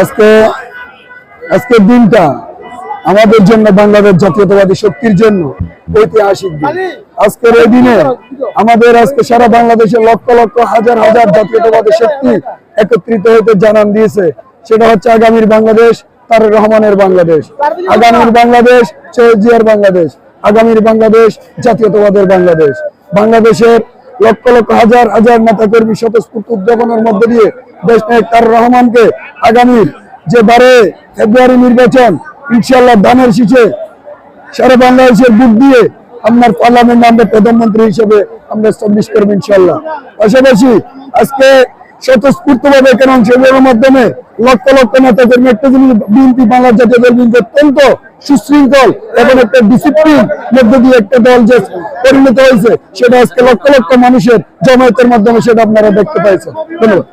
আজকে আজকের দিনটা আমাদের জন্য বাংলাদেশ জাতীয়তাবাদী শক্তির জন্য ঐতিহাসিক দিন। আজকের এই দিনে আমাদের আজকে সারা বাংলাদেশের লক্ষ লক্ষ হাজার হাজার জাতীয়তাবাদী শক্তি একত্রিত হতে জানান দিয়েছে। সেটা হচ্ছে আগামীর বাংলাদেশ তার রহমানের বাংলাদেশ। আগামীর বাংলাদেশ শহীদ জিয়ার বাংলাদেশ। আগামীর বাংলাদেশ জাতীয়তাবাদের বাংলাদেশ। বাংলাদেশের লক্ষ লক্ষ হাজার হাজার নেতা কর্মী স্বতঃস্ফূর্ত উদ্যাপনের মধ্যে দিয়ে দেশ নায়ক তার রহমানকে আগামী যে বারে ফেব্রুয়ারি নির্বাচন ইনশাল্লাহ ধানের শীষে সারা বাংলাদেশের বুক দিয়ে আপনার পার্লামেন্ট আমরা প্রধানমন্ত্রী হিসেবে আমরা স্টাবলিশ করব ইনশাল্লাহ পাশাপাশি আজকে স্বতঃস্ফূর্ত ভাবে কারণ সেগুলোর মাধ্যমে লক্ষ লক্ষ নেতাদের নেতৃত্ব বিএনপি বাংলার জাতীয় দল বিএনপি অত্যন্ত সুশৃঙ্খল এবং একটা ডিসিপ্লিন মধ্য দিয়ে একটা দল যে পরিণত হয়েছে, সেটা আজকে লক্ষ লক্ষ মানুষের জমায়েতের মাধ্যমে সেটা আপনারা দেখতে পাইছেন। ধন্যবাদ।